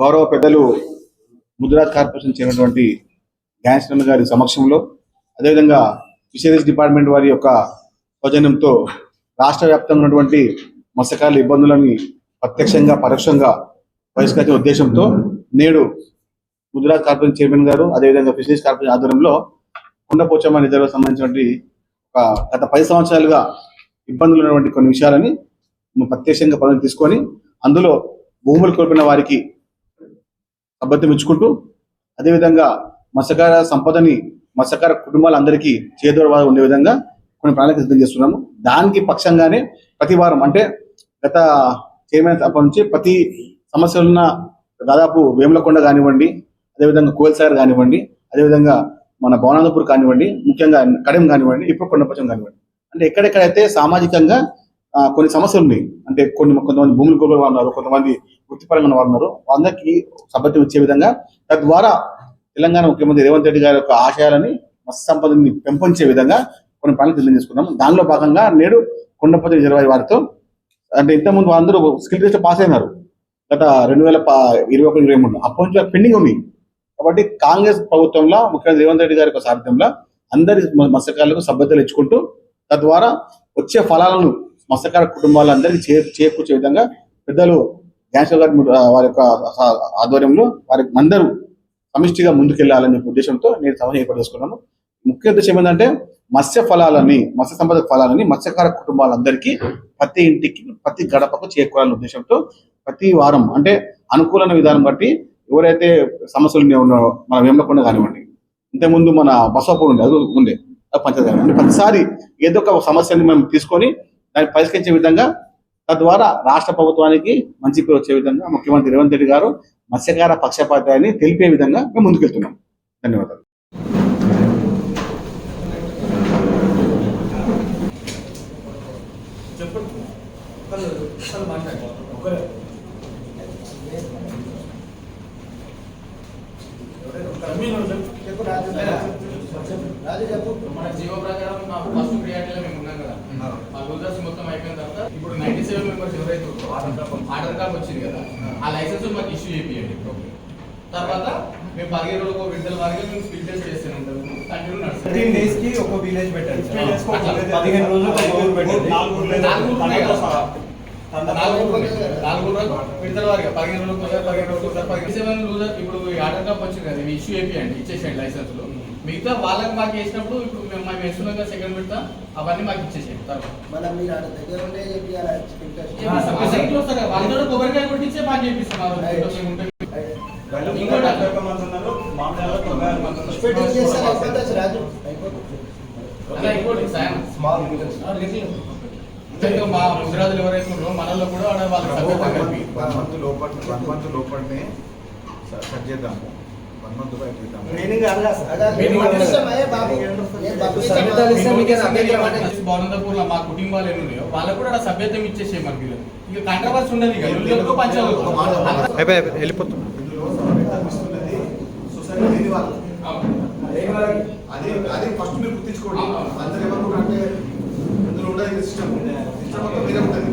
గౌరవ పెద్దలు ముద్రాజ్ కార్పొరేషన్ చేరినటువంటి గ్యాన్స్టన్ గారి సమక్షంలో అదేవిధంగా ఫిషరీస్ డిపార్ట్మెంట్ వారి యొక్క సౌజన్యంతో రాష్ట్ర వ్యాప్తంగా ఉన్నటువంటి మత్స్యకారుల ఇబ్బందులని ప్రత్యక్షంగా పరోక్షంగా బహిష్కరించే ఉద్దేశంతో నేడు ముద్రాత్ కార్పొరేషన్ చైర్మన్ గారు అదేవిధంగా ఫిషరీస్ కార్పొరేషన్ ఆధ్వర్యంలో కుండపోచమ్మ నిధులకు సంబంధించినటువంటి ఒక గత పది సంవత్సరాలుగా ఇబ్బందులు ఉన్నటువంటి కొన్ని విషయాలని ప్రత్యక్షంగా పనులు తీసుకొని అందులో భూములు కోల్పోయిన వారికి అబద్ధం ఇచ్చుకుంటూ అదేవిధంగా మత్స్యకార సంపదని మత్స్యకార కుటుంబాలందరికీ చేదోడవా ఉండే విధంగా కొన్ని ప్రణాళిక సిద్ధం చేస్తున్నాము. దానికి పక్షంగానే ప్రతి వారం అంటే గత చైర్మన్ అప్పటి నుంచి ప్రతి సమస్యలున్న దాదాపు వేములకొండ కానివ్వండి అదేవిధంగా కోల్సాగర్ కానివ్వండి అదేవిధంగా మన భవనాథపూర్ కానివ్వండి ముఖ్యంగా కడెం కానివ్వండి ఇప్పుడు కొండపచం కానివ్వండి. అంటే ఎక్కడెక్కడైతే సామాజికంగా కొన్ని సమస్యలు ఉన్నాయి. అంటే కొన్ని కొంతమంది భూములు కోల్పోయిన వారు ఉన్నారు కొంతమంది వృత్తిపరంగా ఉన్న వారు ఉన్నారు. అందరికీ సభ్యత్వం ఇచ్చే విధంగా తద్వారా తెలంగాణ ముఖ్యమంత్రి రేవంత్ రెడ్డి గారి యొక్క ఆశయాలని మత్స్య సంపదని పెంపొంచే విధంగా కొన్ని పనులు సిద్ధం చేసుకున్నాం దానిలో భాగంగా నేడు కొండపతి రిజర్వాయర్ వారితో అంటే ఇంతకుముందు అందరూ స్కిల్ టెస్ట్ పాస్ అయినారు. గత రెండు వేల ఇరవై ఒకటి ఇరవై మూడు. అప్పటి నుంచి పెండింగ్ ఉంది. కాబట్టి కాంగ్రెస్ ప్రభుత్వంలో ముఖ్యమంత్రి రేవంత్ రెడ్డి గారి యొక్క సారథ్యంలో అందరి మత్స్యకారులకు సభ్యతలు ఇచ్చుకుంటూ తద్వారా వచ్చే ఫలాలను మత్స్యకార కుటుంబాలందరికీ చే చేకూర్చే విధంగా పెద్దలు జ్ఞానేశ్వర గారి వారి యొక్క ఆధ్వర్యంలో వారి అందరూ సమిష్టిగా ముందుకెళ్ళాలనే ఉద్దేశంతో నేను సభ ఏర్పాటు చేసుకున్నాను. ముఖ్య ఉద్దేశం ఏంటంటే మత్స్య ఫలాలని మత్స్య సంపద ఫలాలని మత్స్యకార కుటుంబాలందరికీ ప్రతి ఇంటికి ప్రతి గడపకు చేకూరాలనే ఉద్దేశంతో ప్రతి వారం అంటే అనుకూలమైన విధానం బట్టి ఎవరైతే సమస్యలు ఉన్నారో మన వేమలకొండ కానివ్వండి ఇంతకుముందు మన బసోపూర్ ఉండే అది ఉండే అది ప్రతిసారి ఏదో ఒక సమస్యని మేము తీసుకొని దాన్ని పరిష్కరించే విధంగా తద్వారా రాష్ట్ర ప్రభుత్వానికి మంచి పేరు వచ్చే విధంగా ముఖ్యమంత్రి రేవంత్ రెడ్డి గారు మత్స్యకార పక్షపాతాన్ని తెలిపే విధంగా మేము ముందుకెళ్తున్నాం. ధన్యవాదాలు. మన జీవ ప్రకారం మా ఫస్ట్ ప్రియారిటీలో మేము ఉన్నాం కదా మా యూజర్స్ మొత్తం అయిపోయిన తర్వాత ఇప్పుడు నైన్టీ సెవెన్ మెంబర్స్ ఎవరైతే ఆర్డర్ కాప్ వచ్చింది కదా. ఆ లైసెన్స్ మాకు ఇష్యూ చేయండి తర్వాత మేము పదిహేను రోజులకు విడుదల వారిగా మేము స్పీడ్ టెస్ట్ చేస్తూనే ఉంటాము కంటిన్యూ ఫిఫ్టీన్ డేస్కి ఒక విలేజ్ పెట్టండి. పదిహేను పెట్టండి. నాలుగు. నాలుగు ఊర్లు విడుదల వారిగా పదిహేను రోజులకు ఒకసారి పదిహేను రోజులకు ఒకసారి పదిహేను సెవెన్ లూజర్ ఇప్పుడు ఈ ఆర్డర్ కాప్ వచ్చింది కదా ఇవి ఇష్యూ చేయండి ఇచ్చేసేయండి లైసెన్స్లు మిగతా వాళ్ళకి మాకు వేసినప్పుడు ఇప్పుడు మేము మేము వేస్తున్నాం కదా సెకండ్ విడత అవన్నీ మాకు ఇచ్చేసేయండి తర్వాత. చేపిస్తాం. వాళ్ళతో కొబ్బరికాయ కొట్టించే మాకు ఉంటే. ఇంకోటి చేస్తే ఇంకా మా ముద్రాజులు ఎవరైతే ఉన్నారో మనలో కూడా ఆడ వాళ్ళ సభ్యత కలిపి. వన్ మంత్ లోపల మంత్ లోపలనే సెట్ చేద్దాము. మంత్ బయట చేద్దాము. మా కుటుంబాలు ఎన్ని ఉన్నాయో వాళ్ళకు కూడా ఆడ సభ్యత్వం ఇచ్చేసే మనకి ఇక కంట్రవర్సీ ఉండదు ఇక పంచాలు. సభ్యత సొసైటీ వాళ్ళు అది అది ఫస్ట్ మీరు గుర్తించుకోండి. అందరు ఎవరు అంటే ఇందులో ఉండదు సిస్టమ్. సిస్టమ్ మొత్తం మీరే ఉంటుంది